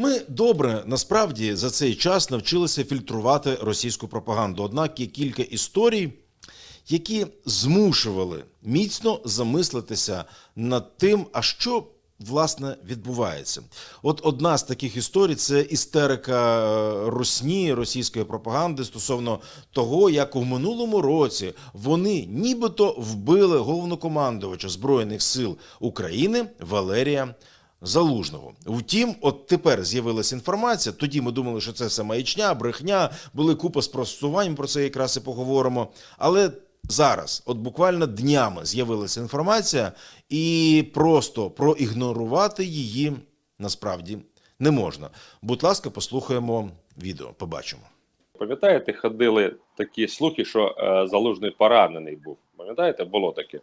Ми добре насправді за цей час навчилися фільтрувати російську пропаганду. Однак є кілька історій, які змушували міцно замислитися над тим, а що власне відбувається. От одна з таких історій це істерика е, русні російської пропаганди стосовно того, як у минулому році вони нібито вбили головнокомандувача збройних сил України Валерія. Залужного. Втім, от тепер з'явилася інформація. Тоді ми думали, що це все маячня, брехня, були купа спростувань. Про це якраз і поговоримо. Але зараз, от буквально днями, з'явилася інформація, і просто проігнорувати її насправді не можна. Будь ласка, послухаємо відео. Побачимо. Пам'ятаєте, ходили такі слухи, що е, залужний поранений був. Пам'ятаєте, було таке.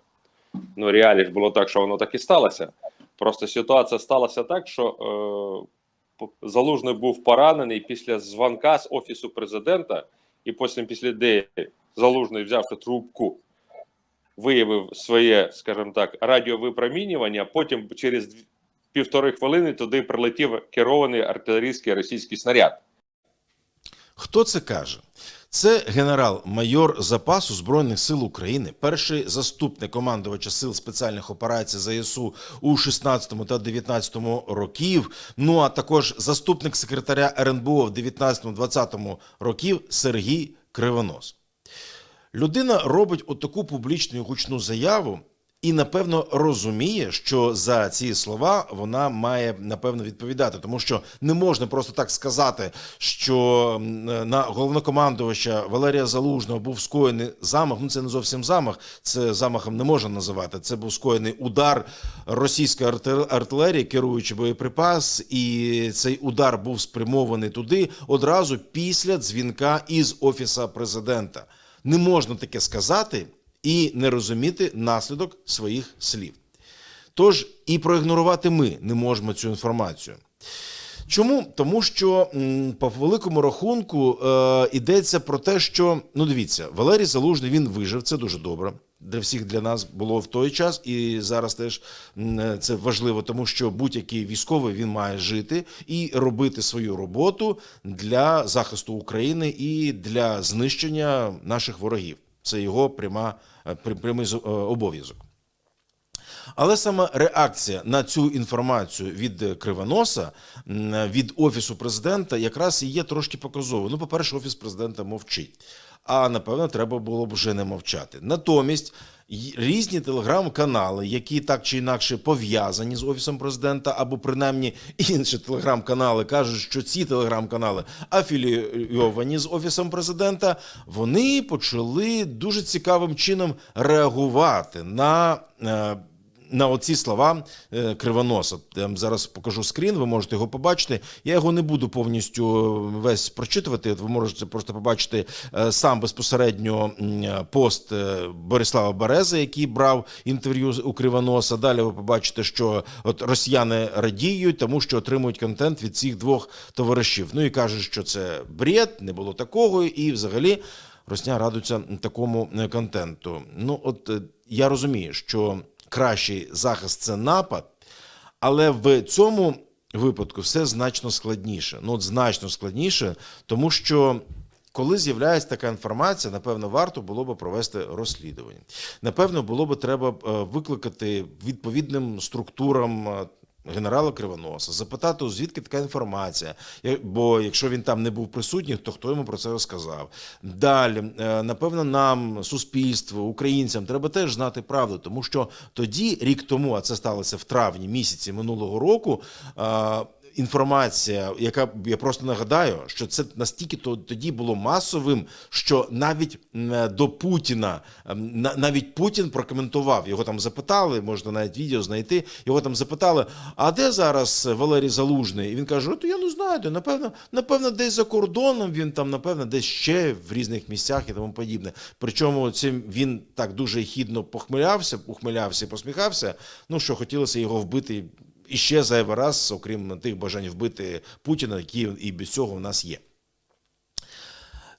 Ну, реалі ж було так, що воно так і сталося. Просто ситуація сталася так, що е, залужний був поранений після дзвонка з офісу президента, і потім після де залужний, взявши трубку, виявив своє, скажімо так, радіовипромінювання. Потім через півтори хвилини туди прилетів керований артилерійський російський снаряд. Хто це каже? Це генерал-майор запасу Збройних сил України, перший заступник командувача сил спеціальних операцій ЗСУ у 16 та 19 років. Ну а також заступник секретаря РНБО в 19-20 років Сергій Кривонос. Людина робить отаку публічну і гучну заяву і напевно розуміє, що за ці слова вона має напевно відповідати, тому що не можна просто так сказати, що на головнокомандувача Валерія Залужного був скоєний замах. Ну це не зовсім замах, це замахом не можна називати. Це був скоєний удар російської арти- артилерії, керуючи боєприпас, і цей удар був спрямований туди одразу після дзвінка із офіса президента. Не можна таке сказати і не розуміти наслідок своїх слів. Тож і проігнорувати ми не можемо цю інформацію. Чому? Тому що по великому рахунку е, йдеться про те, що ну дивіться, Валерій Залужний він вижив, це дуже добре. Для всіх для нас було в той час, і зараз теж це важливо, тому що будь-який військовий він має жити і робити свою роботу для захисту України і для знищення наших ворогів. Це його пряма е, прямий е, обов'язок. Але саме реакція на цю інформацію від Кривоноса, від офісу президента, якраз і є трошки показовою. Ну, по-перше, офіс президента мовчить. А напевно, треба було б вже не мовчати. Натомість різні телеграм-канали, які так чи інакше пов'язані з офісом президента, або принаймні інші телеграм-канали кажуть, що ці телеграм-канали афілійовані з офісом президента, вони почали дуже цікавим чином реагувати на. На оці слова е, Кривоноса. Я зараз покажу скрін, ви можете його побачити. Я його не буду повністю е, весь прочитувати. Ви можете просто побачити е, сам безпосередньо пост Борислава Берези, який брав інтерв'ю у Кривоноса. Далі ви побачите, що от росіяни радіють, тому що отримують контент від цих двох товаришів. Ну і кажуть, що це бред, не було такого, і взагалі. Росня радується такому контенту. Ну, от я розумію, що кращий захист це напад, але в цьому випадку все значно складніше. Ну, от значно складніше, тому що. Коли з'являється така інформація, напевно, варто було б провести розслідування. Напевно, було б треба е, викликати відповідним структурам е, генерала Кривоноса, запитати, звідки така інформація. Бо якщо він там не був присутній, то хто йому про це розказав? Далі, е, напевно, нам, суспільству, українцям, треба теж знати правду, тому що тоді, рік тому, а це сталося в травні місяці минулого року. Інформація, яка я просто нагадаю, що це настільки то тоді було масовим, що навіть до Путіна на- навіть Путін прокоментував. Його там запитали, можна навіть відео знайти. Його там запитали: а де зараз Валерій Залужний? І він каже: От я не знаю, де, напевно, напевно, десь за кордоном він там, напевно, десь ще в різних місцях і тому подібне. Причому цим він так дуже хідно похмилявся, ухмилявся, посміхався. Ну що хотілося його вбити. І ще зайвий раз, окрім тих бажань вбити Путіна, які і без цього в нас є.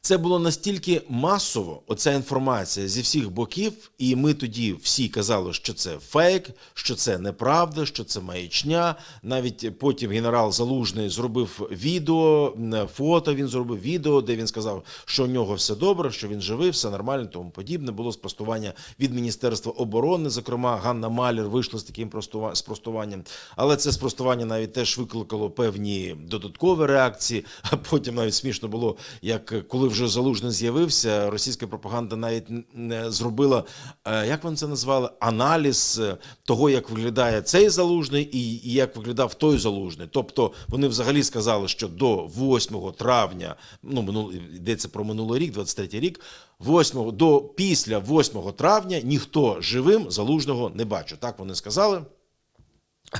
Це було настільки масово, оця інформація зі всіх боків, і ми тоді всі казали, що це фейк, що це неправда, що це маячня. Навіть потім генерал Залужний зробив відео, фото. Він зробив відео, де він сказав, що у нього все добре, що він живий, все нормально, тому подібне. Було спростування від Міністерства оборони. Зокрема, Ганна Малір вийшла з таким простува- спростуванням. Але це спростування навіть теж викликало певні додаткові реакції. А потім навіть смішно було, як коли вже залужний з'явився, російська пропаганда навіть не зробила, е, як вони це назвали, аналіз е, того, як виглядає цей залужний і, як виглядав той залужний. Тобто вони взагалі сказали, що до 8 травня, ну минул, йдеться про минулий рік, 23 рік. 8 до після 8 травня ніхто живим залужного не бачив. Так вони сказали.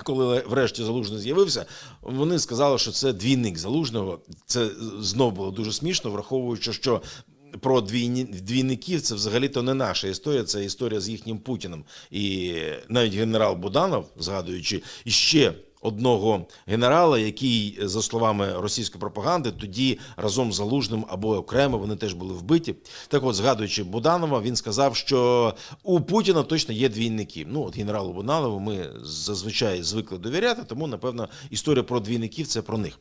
Коли врешті залужний з'явився, вони сказали, що це двійник залужного. Це знов було дуже смішно, враховуючи, що про двійні, двійників це взагалі-то не наша історія, це історія з їхнім Путіним. І навіть генерал Буданов, згадуючи іще одного генерала, який, за словами російської пропаганди, тоді разом з Залужним або окремо вони теж були вбиті. Так от, згадуючи Буданова, він сказав, що у Путіна точно є двійники. Ну, от генералу Буданову ми зазвичай звикли довіряти, тому, напевно, історія про двійників це про них.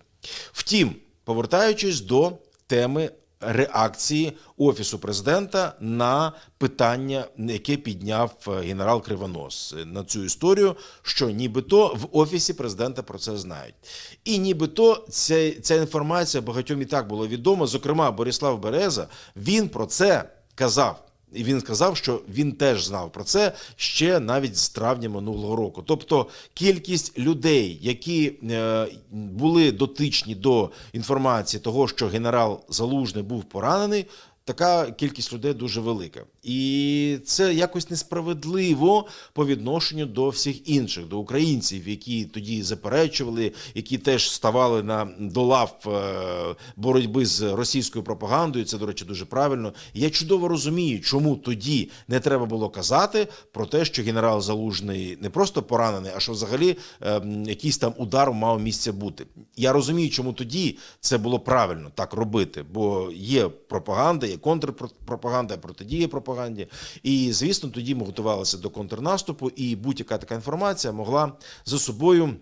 Втім, повертаючись до теми реакції офісу президента на питання, яке підняв е, генерал Кривонос на цю історію, що нібито в офісі президента про це знають, і нібито ця, ця інформація багатьом і так була відома. Зокрема, Борислав Береза він про це казав. І він сказав, що він теж знав про це ще навіть з травня минулого року. Тобто кількість людей, які е, були дотичні до інформації того, що генерал Залужний був поранений. Така кількість людей дуже велика, і це якось несправедливо по відношенню до всіх інших, до українців, які тоді заперечували, які теж ставали на до лав е, боротьби з російською пропагандою. Це до речі дуже правильно. Я чудово розумію, чому тоді не треба було казати про те, що генерал Залужний не просто поранений, а що взагалі е, якийсь там удар мав місце бути. Я розумію, чому тоді це було правильно так робити, бо є пропаганда, є контрпропаганда, протидія пропаганді. І звісно, тоді ми готувалися до контрнаступу, і будь-яка така інформація могла за собою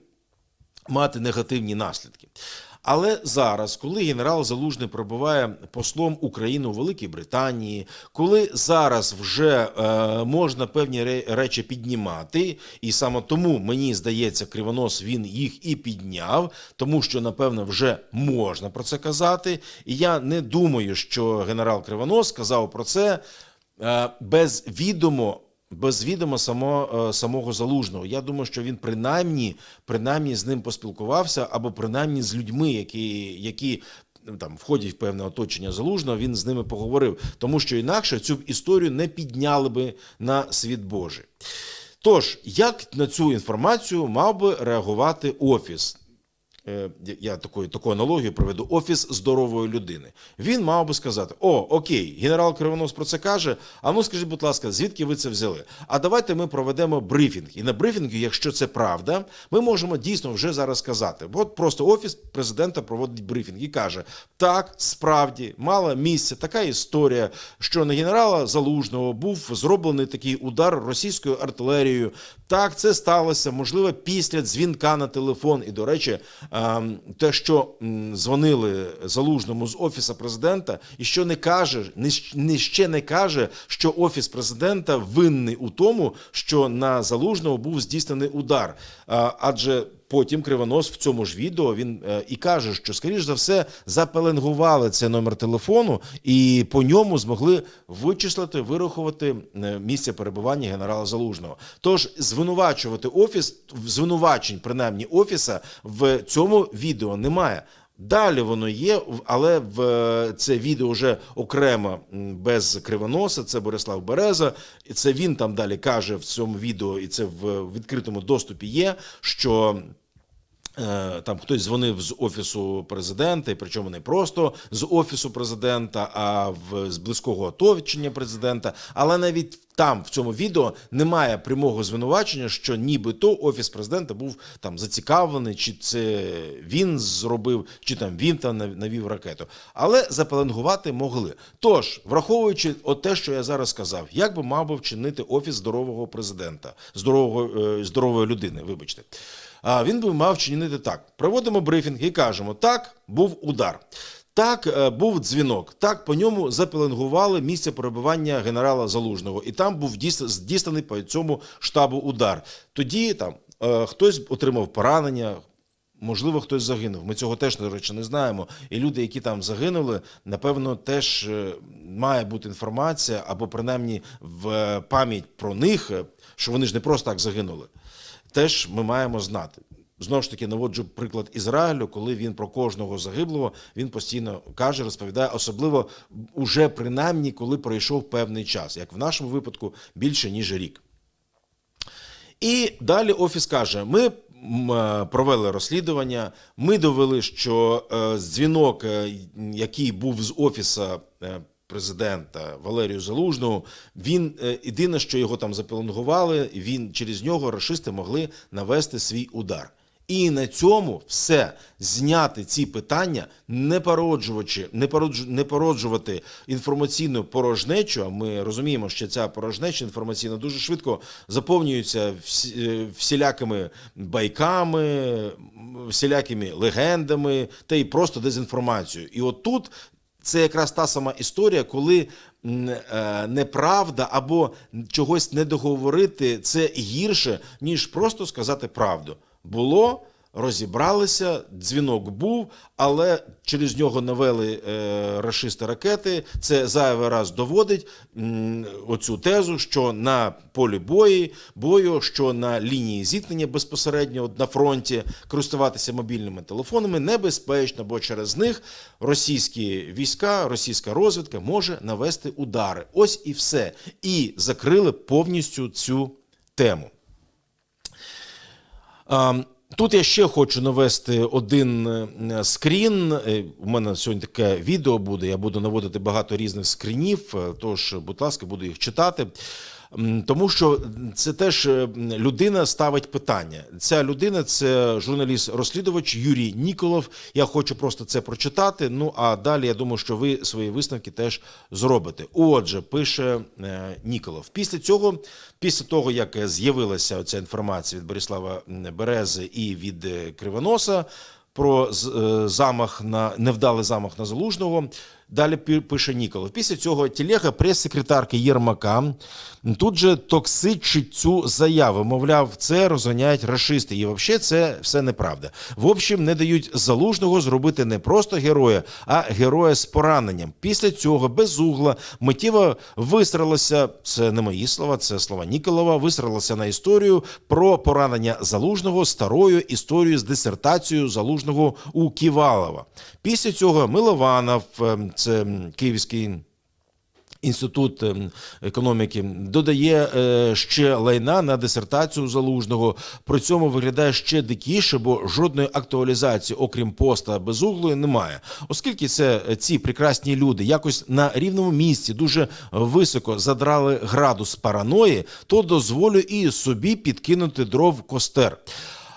мати негативні наслідки. Але зараз, коли генерал Залужний перебуває послом України у Великій Британії, коли зараз вже е, можна певні речі піднімати, і саме тому мені здається, Кривонос він їх і підняв, тому що напевно вже можна про це казати. І я не думаю, що генерал Кривонос сказав про це е, без відомо без відома само, е, самого залужного. Я думаю, що він принаймні, принаймні з ним поспілкувався, або принаймні з людьми, які, які ну, там входять в певне оточення залужного, він з ними поговорив, тому що інакше цю історію не підняли би на світ Божий. Тож, як на цю інформацію мав би реагувати офіс? Е, я таку, таку аналогію проведу офіс здорової людини. Він мав би сказати: О, окей, генерал Кривонос про це каже. А ну скажіть, будь ласка, звідки ви це взяли? А давайте ми проведемо брифінг. І на брифінгу, якщо це правда, ми можемо дійсно вже зараз сказати. От просто офіс президента проводить брифінг і каже: так, справді мала місце така історія, що на генерала Залужного був зроблений такий удар російською артилерією. Так, це сталося можливо після дзвінка на телефон. І до речі, те, що дзвонили залужному з офісу президента, і що не каже, не, ще не каже, що офіс президента винний у тому, що на залужного був здійснений удар. Адже Потім Кривонос в цьому ж відео він е, і каже, що скоріш за все запеленгували цей номер телефону і по ньому змогли вичислити, вирахувати е, місце перебування генерала Залужного. Тож звинувачувати офіс, звинувачень принаймні офіса в цьому відео немає. Далі воно є, але в е, це відео вже окремо без кривоноса. Це Борислав Береза. І це він там далі каже в цьому відео, і це в відкритому доступі є, що Там хтось дзвонив з офісу президента, і причому не просто з офісу президента, а в з близького оточення президента. Але навіть там в цьому відео немає прямого звинувачення, що нібито офіс президента був там зацікавлений, чи це він зробив, чи там він там нав- навів ракету. Але запеленгувати могли. Тож, враховуючи от те, що я зараз сказав, як би мав би вчинити офіс здорового президента, здорового е, здорової людини, вибачте. Він би мав чинити так: проводимо брифінг і кажемо: так, був удар. Так, е, був дзвінок. Так, по ньому запеленгували місце перебування генерала Залужного, і там був дійс- здійснений по цьому штабу удар. Тоді там е, хтось отримав поранення. Можливо, хтось загинув. Ми цього теж, до речі, не знаємо. І люди, які там загинули, напевно, теж е, має бути інформація, або принаймні в пам'ять про них, що вони ж не просто так загинули теж ми маємо знати. Знову ж таки, наводжу приклад Ізраїлю, коли він про кожного загиблого він постійно каже, розповідає, особливо уже принаймні, коли пройшов певний час, як в нашому випадку більше ніж рік. І далі офіс каже: ми е, провели розслідування. Ми довели, що е, дзвінок, е, який був з офіса президента Валерію Залужного, він е, єдине, що його там запеленгували, він через нього рашисти могли навести свій удар. І на цьому все зняти ці питання, не породжувачи, не породжу, не породжувати інформаційну порожнечу. А ми розуміємо, що ця порожнеча інформаційна дуже швидко заповнюється всі- е, всілякими байками, всілякими легендами та й просто дезінформацією. І от тут це якраз та сама історія, коли е, неправда або чогось не договорити, це гірше, ніж просто сказати правду. Було, розібралися, дзвінок був, але через нього навели е, рашисти ракети. Це зайвий раз доводить м, оцю тезу, що на полі бої, бою, що на лінії зіткнення безпосередньо на фронті користуватися мобільними телефонами небезпечно, бо через них російські війська, російська розвідка може навести удари. Ось і все. І закрили повністю цю тему. А, Тут я ще хочу навести один е, скрін. Е, У мене сьогодні таке відео буде. Я буду наводити багато різних скрінів. е, Тож, будь ласка, буду їх читати. Тому що це теж е, людина ставить питання. Ця людина це журналіст-розслідувач Юрій Ніколов. Я хочу просто це прочитати. Ну а далі я думаю, що ви свої висновки теж зробите. Отже, пише е, Ніколов. Після цього, після того як з'явилася ця інформація від Борислава Берези і від е, Кривоноса про замах на невдалий замах на залужного. Далі пише Ніколов. Після цього телега прес-секретарки Єрмака тут же токсичить цю заяву. Мовляв, це розганяють рашисти. І взагалі це все неправда. В общем, не дають залужного зробити не просто героя, а героя з пораненням. Після цього безугла миттєво висралося. Це не мої слова, це слова Ніколова. Висралося на історію про поранення залужного старою історією з дисертацією залужного у Ківалова. Після цього Милованов, ем, це київський. Інститут економіки додає е, ще лайна на дисертацію залужного. При цьому виглядає ще дикіше, бо жодної актуалізації, окрім поста безуглої, немає. Оскільки це е, ці прекрасні люди якось на рівному місці дуже високо задрали градус параної, то дозволю і собі підкинути дров костер.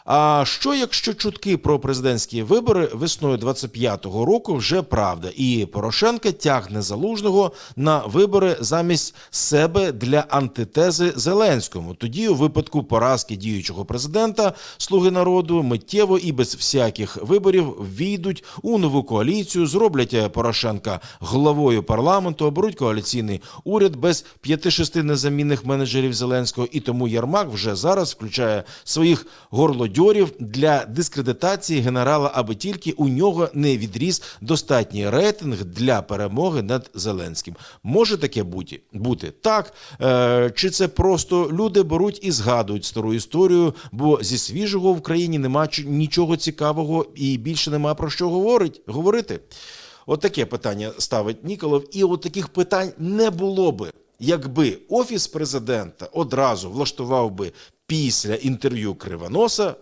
А що якщо чутки про президентські вибори весною 25-го року вже правда, і Порошенка тягне залужного на вибори замість себе для антитези Зеленському? Тоді, у випадку поразки діючого президента, слуги народу миттєво і без всяких виборів війдуть у нову коаліцію, зроблять Порошенка головою парламенту, оберуть коаліційний уряд без п'яти-шести незамінних менеджерів Зеленського. І тому Єрмак вже зараз включає своїх горлодьорів для дискредитації генерала, аби тільки у нього не відріс достатній рейтинг для перемоги над Зеленським. Може таке бути? бути? Так. Е, чи це просто люди беруть і згадують стару історію, бо зі свіжого в країні нема нічого цікавого і більше нема про що говорить, говорити? От таке питання ставить Ніколов, і от таких питань не було би, якби офіс президента одразу влаштував би після інтерв'ю Кривоноса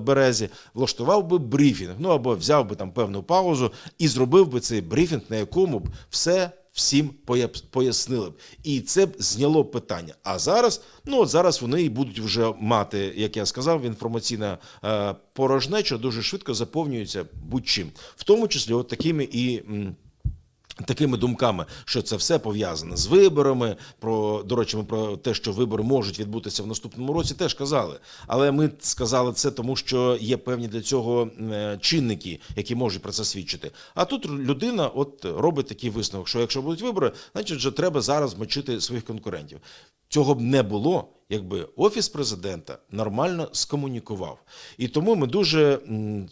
березі, влаштував би брифінг, ну або взяв би там певну паузу і зробив би цей брифінг, на якому б все. Всім пояснили б, і це б зняло питання. А зараз, ну от зараз вони і будуть вже мати, як я сказав, інформаційна е, порожнеча дуже швидко заповнюється будь-чим, в тому числі от такими і. Такими думками, що це все пов'язане з виборами. Про до речі, ми про те, що вибори можуть відбутися в наступному році, теж казали. Але ми сказали це тому, що є певні для цього е, чинники, які можуть про це свідчити. А тут людина от робить такий висновок, що якщо будуть вибори, значить вже треба зараз мочити своїх конкурентів. Цього б не було, якби офіс президента нормально скомунікував. І тому ми дуже,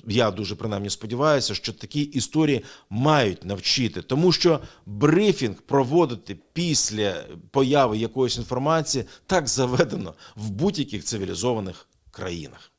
я дуже принаймні сподіваюся, що такі історії мають навчити, тому що брифінг проводити після появи якоїсь інформації так заведено в будь-яких цивілізованих країнах.